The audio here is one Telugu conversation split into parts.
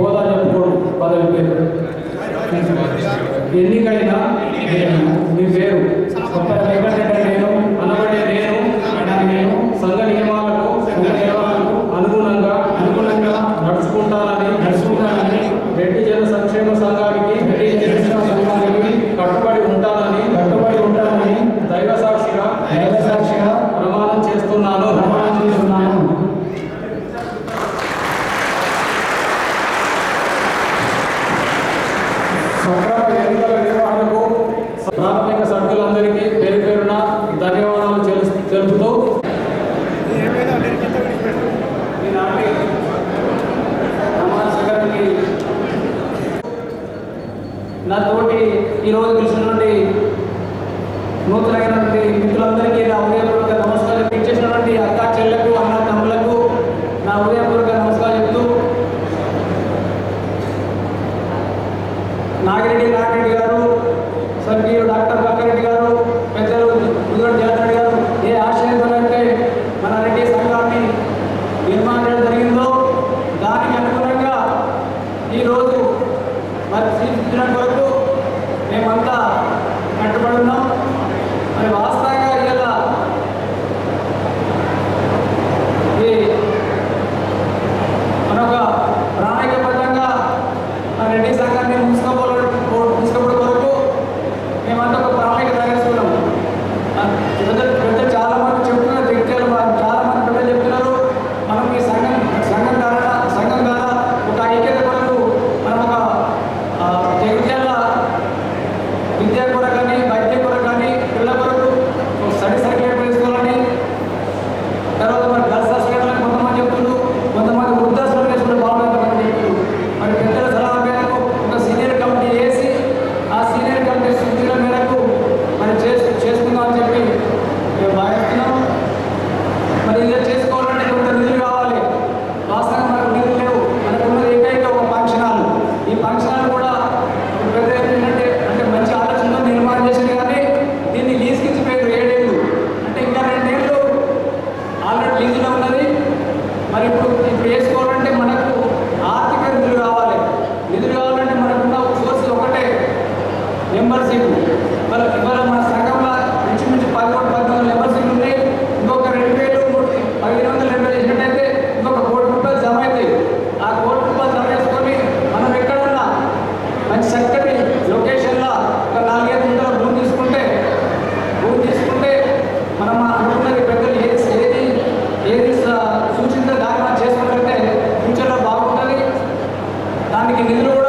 హోదా చెప్పుకోడు పదవి పేరు. ఎన్నికైనా మీ పేరు. కొత్త ఈరోజు కలిసినటువంటి నూతనైన que.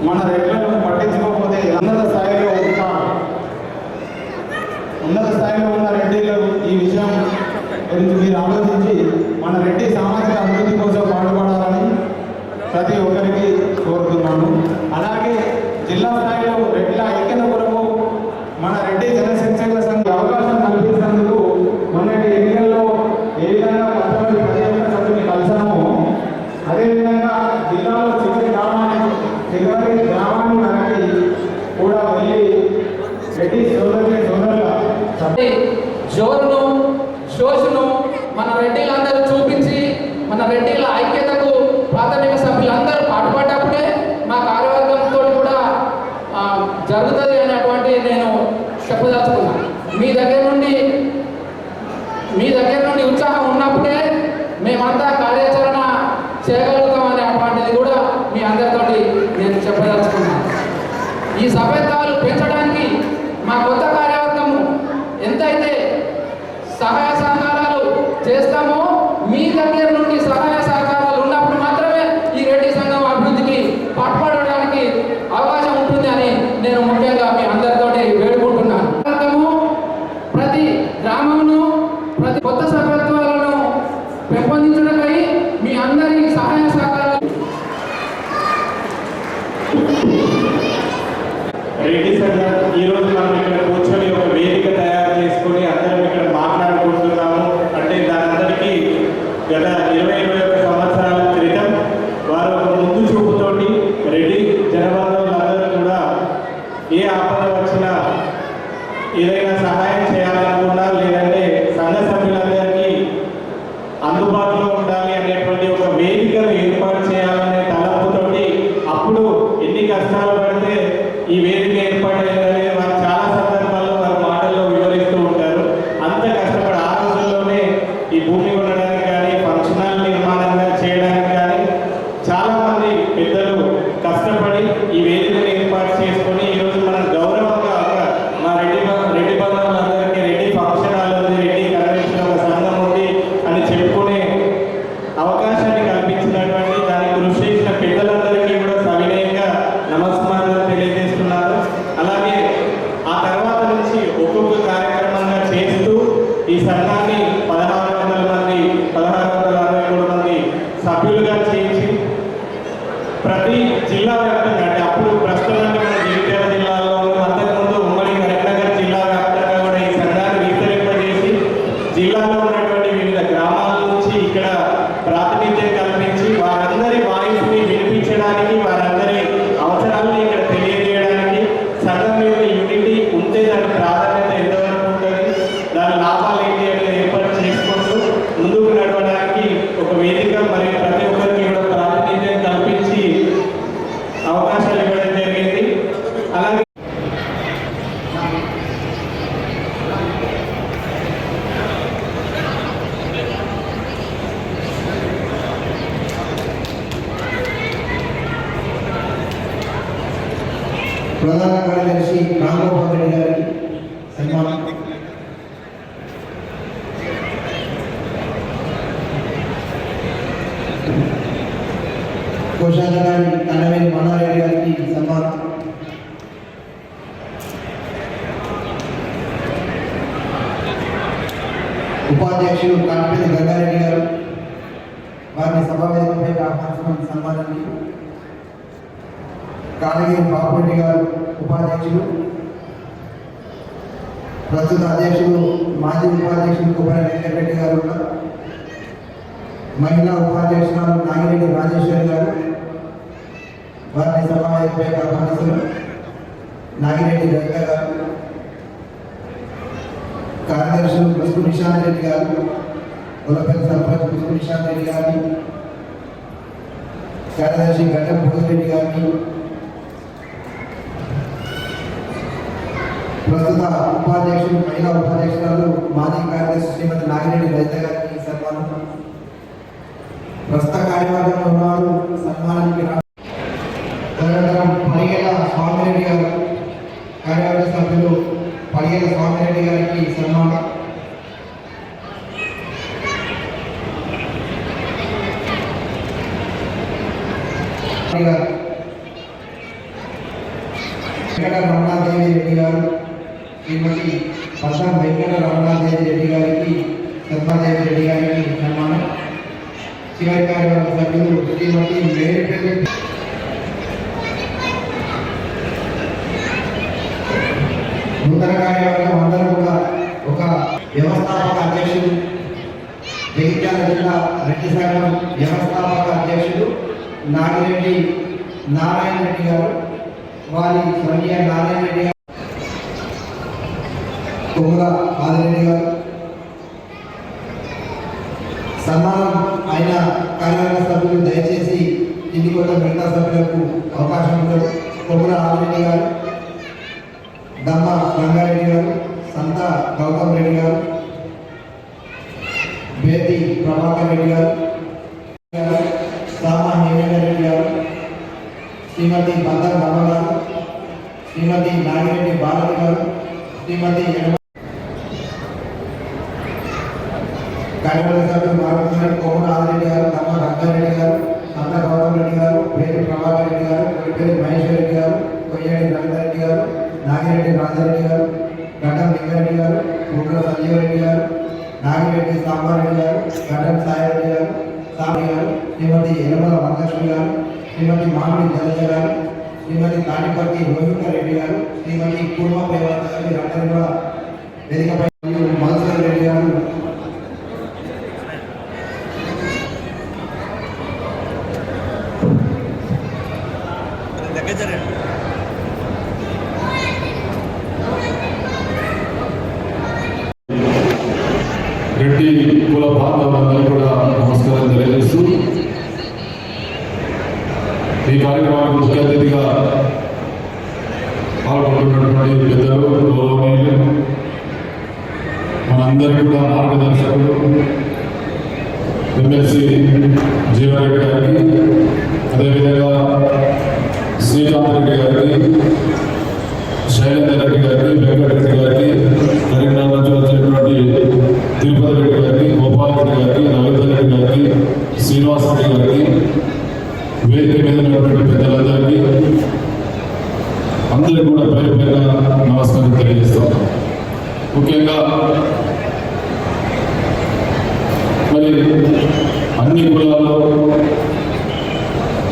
Buenas tardes. జరుగుతుంది అనేటువంటి నేను చెప్పదలుచుకున్నాను మీ దగ్గర కోశాల గారి కన్నవేని మన్నారెడ్డి గారికి సన్మానం ఉపాధ్యక్షులు కాన్పేది గంగారెడ్డి గారు వారిని సభావేదికపై ఆహ్వానించమని సన్మానాన్ని కానగిరి బాబురెడ్డి గారు ఉపాధ్యక్షులు ప్రస్తుత అధ్యక్షులు మాజీ ఉపాధ్యక్షులు కుమార వెంకటరెడ్డి గారు ఉన్నారు. మహిళా ఉపాధ్యక్షురాలు నాగిరెడ్డి రాజేశ్వరి గారు వారిని సమావేశం నాగిరెడ్డి రంగ గారు కార్యదర్శులు ప్రస్తుత నిశాంత్ రెడ్డి గారు గులపల్లి సర్పంచ్ ప్రస్తుత నిశాంత్ రెడ్డి గారిని కార్యదర్శి గడ్డం రెడ్డి గారిని ప్రస్తుత ఉపాధ్యక్షులు మహిళా ఉపాధ్యక్షురాలు మాజీ కార్యదర్శి శ్రీమతి నాగిరెడ్డి రజిత గారు ప్రస్తుత కార్యవర్గంలో ఉన్నారు. సన్మానానికి తదనంతరం పడిగల స్వామిరెడ్డి గారు. కార్యవర్గ సభ్యులు పడిగల స్వామిరెడ్డి గారికి సన్మానం. వెంకట రమణాదేవి రెడ్డి గారు శ్రీమతి పసం వెంకట రమణాదేవి రెడ్డి గారికి సత్మాదేవి రెడ్డి గారికి సన్మానం. చివరి కార్యవర్గ సభ్యులు శ్రీమతి నూతన కార్యవర్గం అందరూ కూడా ఒక వ్యవస్థాపక అధ్యక్షుడు జగిత్యాల జిల్లా రెడ్డి సంఘం వ్యవస్థాపక అధ్యక్షుడు నాగిరెడ్డి నారాయణ రెడ్డి గారు వారి స్వర్గీయ నారాయణ రెడ్డి గారు కొమ్ముల ఆదిరెడ్డి గారు. సన్మానం ఆయన కార్యవర్గ సభ్యులు దయచేసి కింది కొత్త మిగతా సభ్యులకు అవకాశం ఇచ్చారు కొమ్మల ఆదిరెడ్డి గారు దమ్మ రంగారెడ్డి గారు సంత గౌతమ్ రెడ్డి గారు బేతి ప్రభాకర్ రెడ్డి గారు సామా హేమేందర్ రెడ్డి గారు శ్రీమతి బందర్ రమ గారు శ్రీమతి నాగిరెడ్డి భారతి గారు శ్రీమతి కార్యవర్గ సభ్యులు భారత కోమల ఆదిరెడ్డి గారు తమ్మ రంగారెడ్డి గారు సంత గౌతమ్ రెడ్డి గారు పేరు ప్రభాకర్ రెడ్డి గారు కొయ్యేటి మహేశ్వర్ రెడ్డి గారు కొయ్యేటి రవీంద్రెడ్డి గారు నాగిరెడ్డి రాజారెడ్డి గారు గడ్డం లింగారెడ్డి గారు కుట్ర సంజీవరెడ్డి గారు నాగిరెడ్డి సాంబారెడ్డి గారు గడ్డం సాయిరెడ్డి గారు సామి గారు శ్రీమతి యనమల వరలక్ష్మి గారు శ్రీమతి మామిడి జలజ గారు శ్రీమతి తాటిపర్తి రోహిత రెడ్డి గారు శ్రీమతి పూర్వ పేవత గారు వీరందరూ కూడా వేదికపై మరియు మధుసూదన్ రెడ్డి గారు రెడ్డి కుల బాంధవులందరూ కూడా నమస్కారం తెలియజేస్తూ ఈ కార్యక్రమానికి ముఖ్య అతిథిగా పాల్గొంటున్నటువంటి పెద్దలు గౌరవనీయులు మనందరికీ కూడా మార్గదర్శకులు ఎమ్మెల్సీ జీవారెడ్డి గారికి అదేవిధంగా శ్రీకాంత్ రెడ్డి గారికి శైలేందర్ రెడ్డి గారికి వెంకటరెడ్డి గారికి కరీంనగర్ నుంచి వచ్చినటువంటి తిరుపతి రెడ్డి గారికి గోపాల్ రెడ్డి గారికి రవీందర్ రెడ్డి గారికి శ్రీనివాస్ గారికి వేదిక మీద ఉన్నటువంటి పెద్దలందరికీ అందరికీ కూడా పేరు పేరున నమస్కారం తెలియజేస్తాం ముఖ్యంగా మరి అన్ని కులాల్లో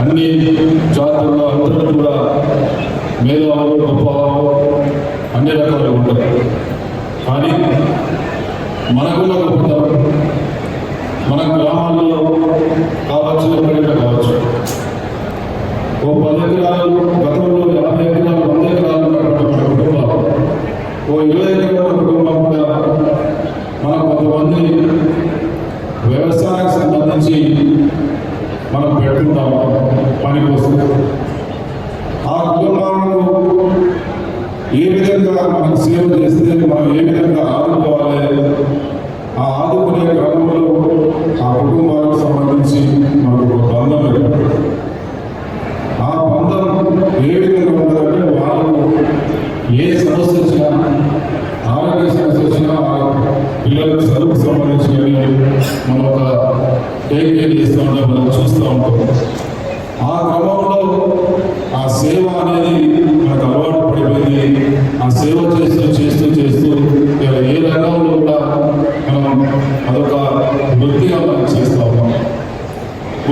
అన్ని జాతుల్లో అందరూ కూడా మేధావులు గొప్పవాళ్ళు అన్ని రకాలు ఉంటారు. కానీ మనకున్న గొప్పతనం మన గ్రామాల్లో కావచ్చు ఎక్కడైనా కావచ్చు. ఓ పది ఎకరాలు గతంలో యాభై ఎకరాలు వంద ఎకరాలు ఉన్నటువంటి కుటుంబాలు. ఓ ఇరవై ఎకరాల కుటుంబం కూడా మన కొంతమంది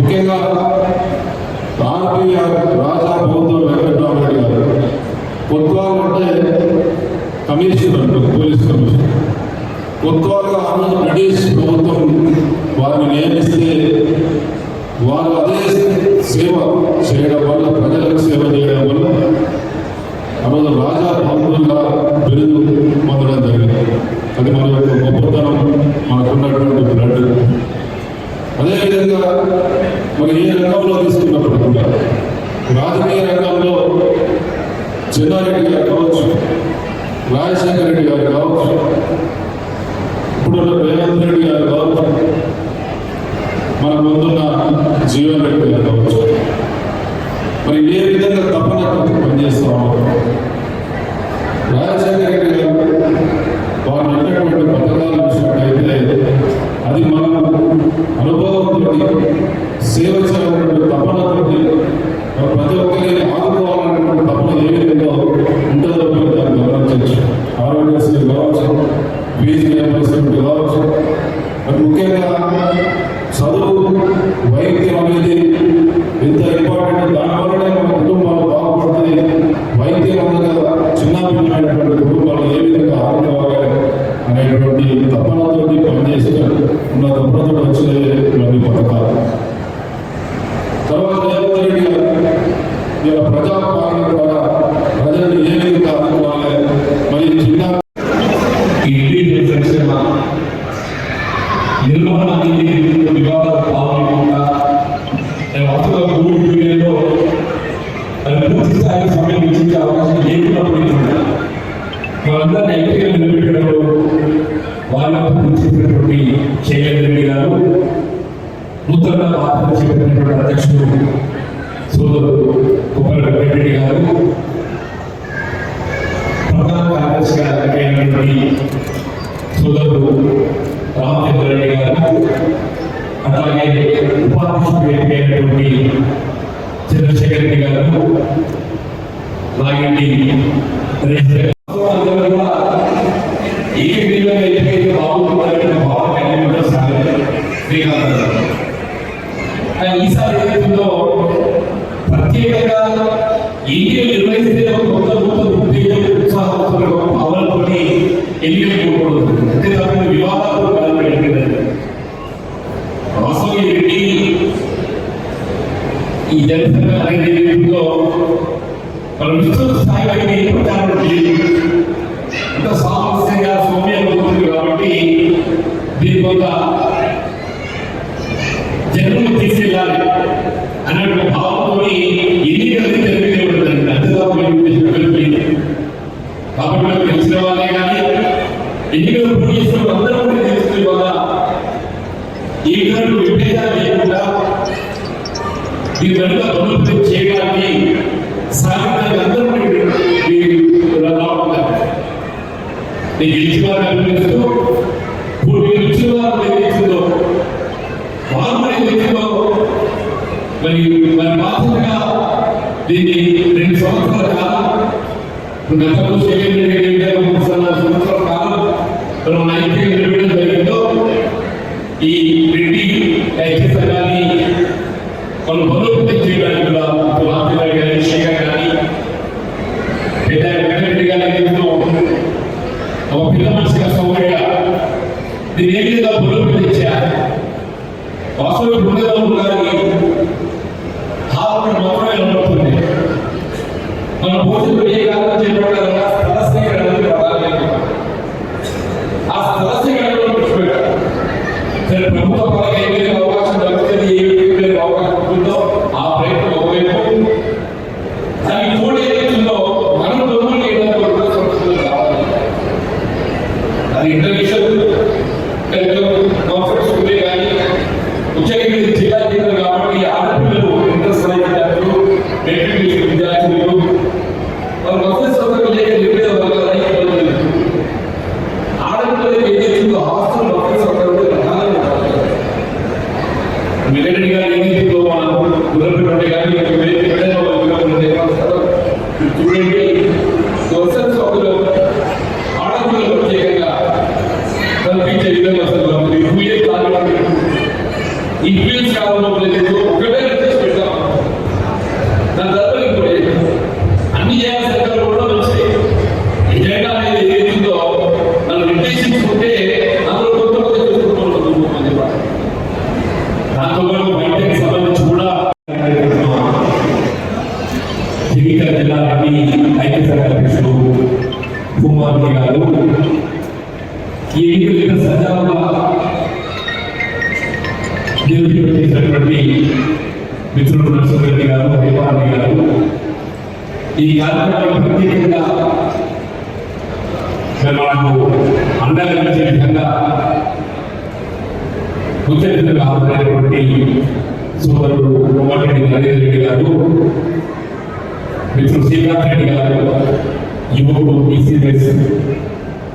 ముఖ్యంగా ఆర్పిఆర్ రాజా ప్రభుత్వం వెంకటరామ రెడ్డి గారు. కొత్వాల్ అంటే కమిషనర్ పోలీస్ కమిషనర్ కొత్వాల్గా ఆ బ్రిటిష్ ప్రభుత్వం వారిని నియమిస్తే వారు అదే సేవ చేయడం వల్ల ప్రజలకు సేవ చేయడం వల్ల ఆ రోజు రాజా బాబుగా బిరుదు పొందడం జరిగింది. అది మన యొక్క గొప్పతనం మనకున్నటువంటి బ్లడ్. అదేవిధంగా రంగంలో తీసుకున్నప్పటికీ రాజకీయ రంగంలో చిన్నారెడ్డి గారు కావచ్చు రాజశేఖర రెడ్డి గారు కావచ్చు ఇప్పుడున్న రేవంత్ రెడ్డి గారు కావచ్చు మన ముందున్న జీవన్ రెడ్డి గారు కావచ్చు. మరి ఏ విధంగా తప్పన పనిచేస్తామో రాజశేఖర రెడ్డి గారు వారు అన్నటువంటి పథకాలు అయితే అది మనం అనుభవం సేవ చేయాలన్నటువంటి తపన ప్రతి ఒక్కరిని ఆదుకోవాలన్నటువంటి తపన ఏ విధంగా ఉంటుందో మీరు దాన్ని గమనించవచ్చు. ఆరోగ్యశ్రీ కావచ్చు ఫీజు రియంబర్స్మెంట్ కావచ్చు మరి ముఖ్యంగా చదువు వైద్యం అనేది ఎంత ఇంపార్టెంట్ దానివల్లనే మన కుటుంబాలు బాగుపడుతుంది. వైద్యం అనగా చిన్న భిన్నమైనటువంటి కుటుంబాలు ఏ విధంగా ఆదుకోవాలి అనేటువంటి తపనతోటి పనిచేసిన ఉన్న తపనతో వచ్చిన pela రామచంద్ర రెడ్డి గారు అలాగే ఉపాధ్యక్షుడు చంద్రశేఖర్ రెడ్డి గారు లాగండి ఈరోజు మనం నైన్టీన్ జరిగిందో ఈ ఇంటర్నేషనల్ టెలికామ్ కాన్ఫరెన్స్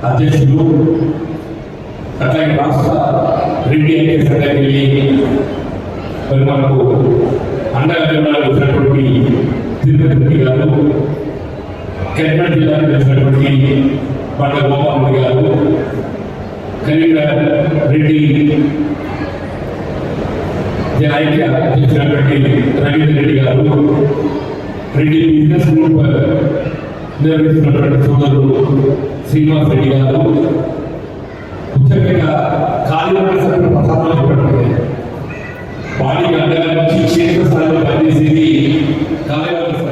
అధ్యక్షుడు అట్లాగే రాష్ట్ర రెడ్డి ఐఎస్ అధ్యక్షులు మరి మనకు అండగా వచ్చినటువంటి తిరుపతి గారు కరీంనగర్ జిల్లాకు వచ్చినటువంటి పంట గోపాల్ గారు కరీంనగర్ రెడ్డి ఐక్య అధ్యక్షులైనటువంటి రవీంద్ర రెడ్డి గారు రెడ్డి బిజినెస్ గ్రూప్ నిర్వహిస్తున్నటువంటి సోదరులు శ్రీనివాస్ రెడ్డి గారు ముఖ్యంగా కాళీ సభ్యుల ప్రసాదంలో చెప్పండి నుంచి క్షేత్రస్థాయిలో పనిచేసేది కాళీనాడ